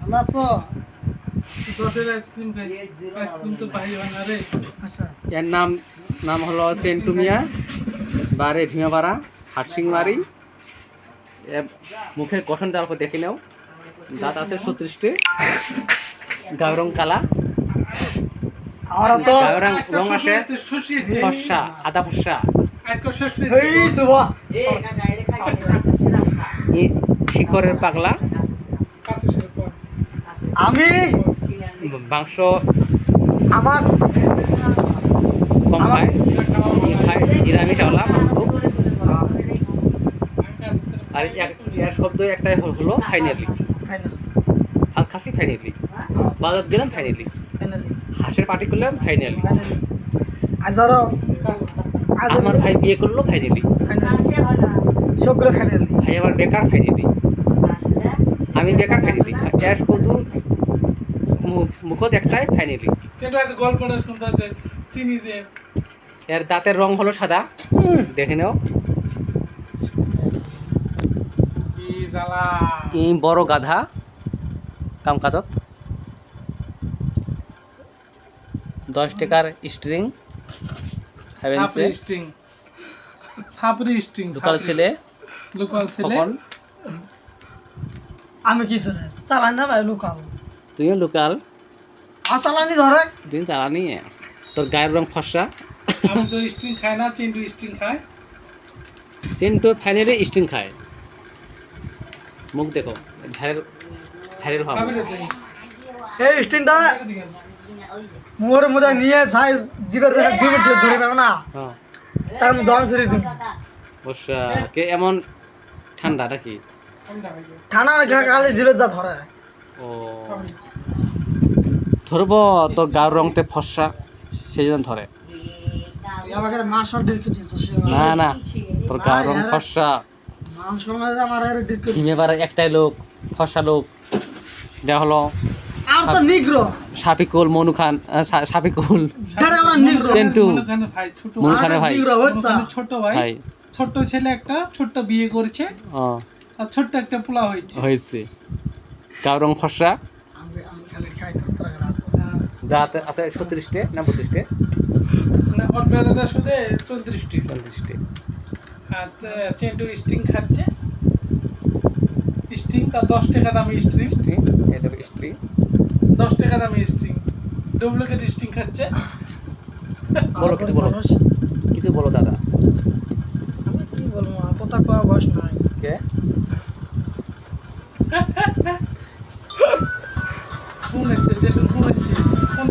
ভালো আছো? রে। আচ্ছা এর নাম নাম হলো চেন্টু মিয়া বারে ভীমাপাড়া হাটসিংমারি এর মুখের গঠনটা অল্প দেখে নাও। দাঁত আছে ছত্রিশটি। গাও রং কালা। আমরা রং রং আছে আদা ফর্সা। আজকে শশী এই চুবা। ই শিখরের পাগলা। আমি মাংস আমার কম খায় খায় নিরামিষ আর এক- শব্দ একটাই হল- ফাইনালি খাসি ফাইনালি বাজার দিলাম ফাইনালি ফাইনালি হাঁসের পার্টি করলাম ফাইনালি ফাইনালি আজারও আজ আমার ভাই বিয়ে করল ফাইনালি সবগুলো ফাইনালি ভাই আমার বেকার ফাইনালি আমি বেকার ফাইনালি এর শুধু মু- মুখত একটাই ফাইনালি কিন্তু আজ গল্পটা শুনতে আছে চিনি যে? এর দাঁতের রং হলো সাদা। দেখে নাও। এই বড় গাধা। কাম কাজত। দশ টাকার স্ট্রিং হ্যাভেন সাপরি স্টিং সাপরি স্টিং লোকাল ছেলে। লোকাল ছেলে। আমি কি ছেলে চালান না ভাই লুকাও। তুইও লোকাল। আর চালানি ধরে? তুই চালানি? তোর গায়ের রং ফর্সা। আমি তো স্টিং খাই না চিন্টু স্টিং খায়। চিন্টু ফাইনালি স্ট্রিং খায়। মুখ দেখো খাবি রে তুই। এই স্টিনটা মোর মধ্যে নিয়ে যাই জিবের মিনিট ধরে পাবো না। হ্যাঁ। তার দশ ধরে দিই বর্ষা কে এমন ঠান্ডা নাকি? যা ধরে। ও। ধরব তোর গায়ের রংতে ফর্সা সেই জন্য ধরে। না না তোর গায়ের রং ফর্সা একটাই লোক ফর্সা লোক। দেওয়া হলো আর তো নিগ্রো। সাপিকুল মনু খান সাপিকুল। চেন্টু। ভাই ছোট। মনু ভাই। খানের ছোট ভাই। ভাই। ছোট্ট ছেলে একটা ছোট্ট বিয়ে করেছে। আর ছোট্ট একটা পোলা হয়েছে। হয়েছে। গায়ের রং ফর্সা? আমি আমি খালি খাই তো হ্যাঁ। দাঁত আছে ছত্রিশটে না বত্রিশটে? মানে ওর বেড়াটা শুধু চৌত্রিশটি। আর আহ, চেন্টু স্টিং খাচ্ছে। স্টিং তার দশ টাকা দামি স্টিং এটা স্ত্রী দশ টাকা দামি স্টিং ডুপ্লিকেট স্টিং খাচ্ছে। বলো কিছু বলো। কিছু বলো দাদা। আমি কি বলব কথা কওয়া বয়স নাই।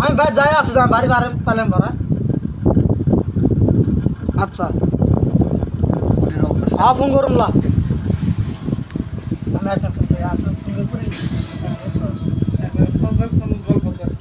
আমি ভাই যাই আছি না বাড়ি বাড়ি পাইলাম ভরা আচ্ছা। হ্যাঁ ফোন করুন লা। আমি এখন ফোন করি ফোন করে ফোন কর